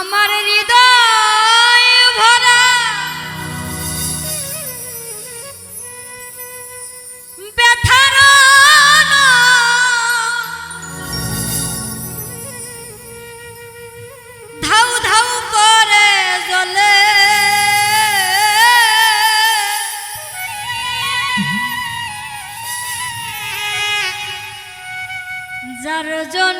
আমার হৃদয় ভরা। ব্যথার ধাউ ধাউ করে জলে যার জন্য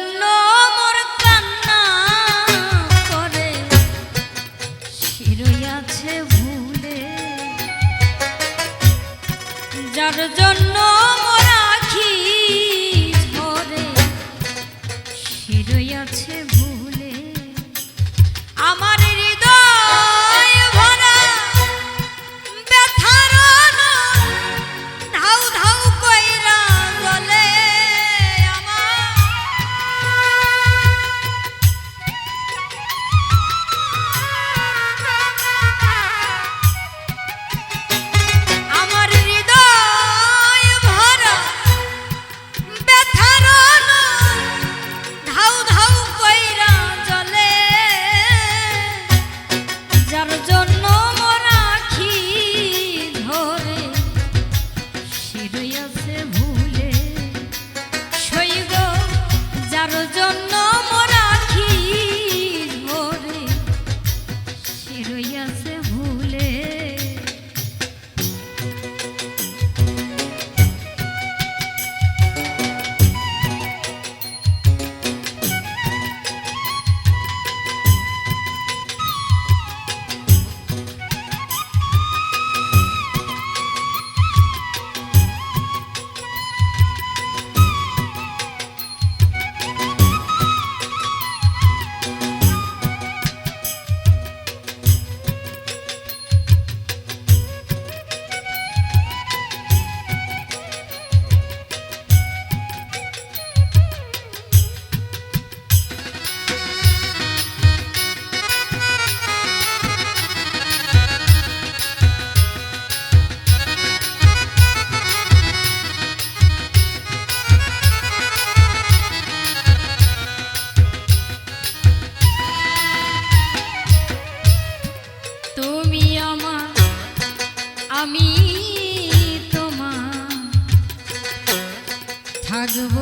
বাজব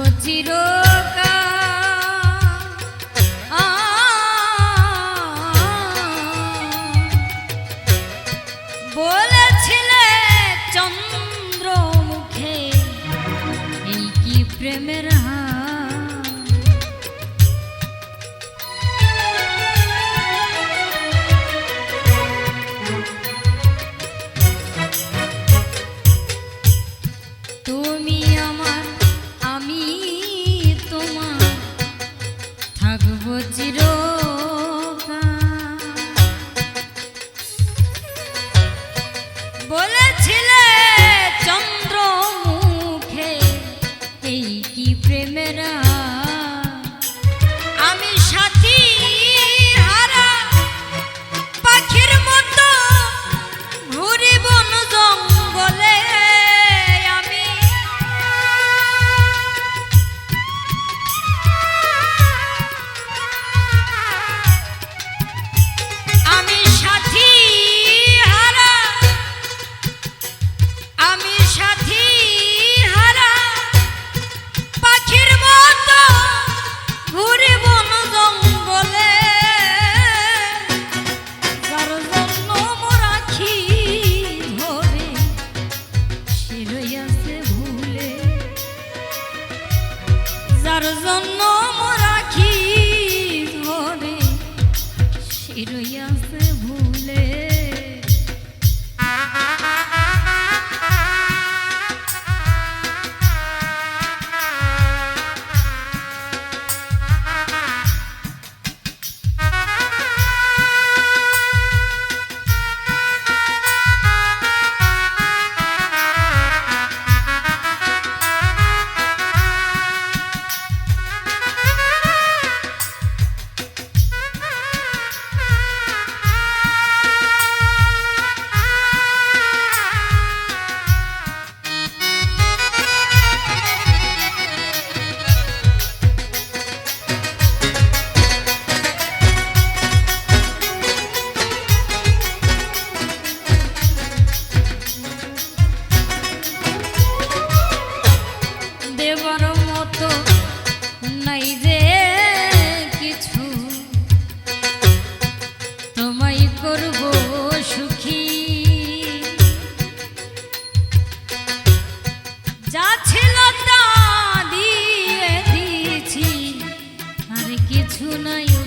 এই কি প্রেমের বলেছিল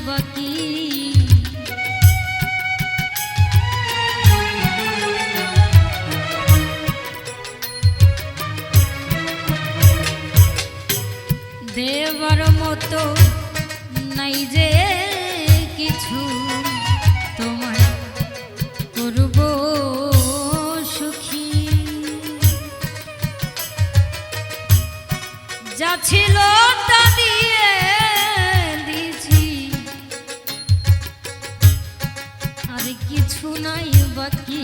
বাকি দেবার মতো নাই যে কিছু তোমায় করব সুখী। যা ছিল আর কিছু নাই বাকি।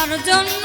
যার জন্য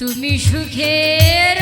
তুমি সুখের